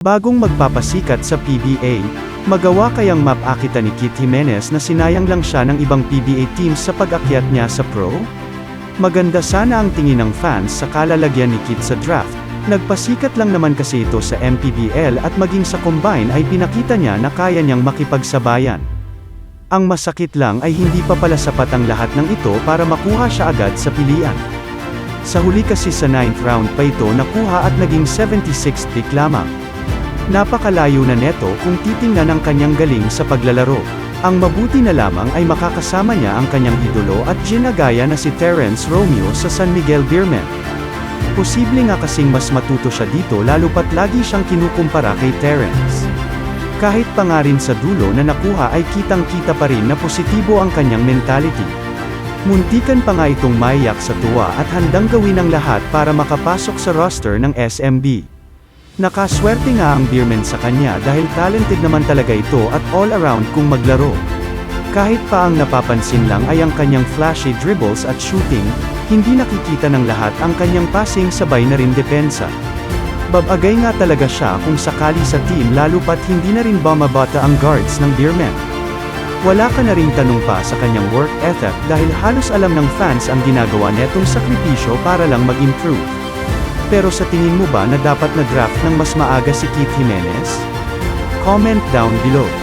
Bagong magpapasikat sa PBA, magawa kayang mapakita ni Kit Jimenez na sinayang lang siya ng ibang PBA teams sa pag-akyat niya sa pro? Maganda sana ang tingin ng fans sa kalalagyan ni Kit sa draft, nagpasikat lang naman kasi ito sa MPBL at maging sa combine ay pinakita niya na kaya niyang makipagsabayan. Ang masakit lang ay hindi pa pala sapat ang lahat ng ito para makuha siya agad sa pilian. Sa huli kasi sa 9th round pa ito nakuha at naging 76th pick lamang. Napakalayo na neto kung titingnan ang kanyang galing sa paglalaro. Ang mabuti na lamang ay makakasama niya ang kanyang idolo at ginagaya na si Terence Romeo sa San Miguel Beerman. Posible nga kasing mas matuto siya dito lalo pat lagi siyang kinukumpara kay Terence. Kahit pa nga rin sa dulo na nakuha ay kitang-kita pa rin na positibo ang kanyang mentality. Muntikan pa nga itong maiyak sa tuwa at handang gawin ang lahat para makapasok sa roster ng SMB. Nakaswerte nga ang Beerman sa kanya dahil talented naman talaga ito at all around kung maglaro. Kahit pa ang napapansin lang ay ang kanyang flashy dribbles at shooting, hindi nakikita ng lahat ang kanyang passing sabay na rin depensa. Babagay nga talaga siya kung sakali sa team lalo pat hindi na rin bumabata ang guards ng Beerman. Wala ka na ring tanong pa sa kanyang work ethic dahil halos alam ng fans ang ginagawa netong sakripisyo para lang mag-improve. Pero sa tingin mo ba na dapat na-draft ng mas maaga si Keith Jimenez? Comment down below.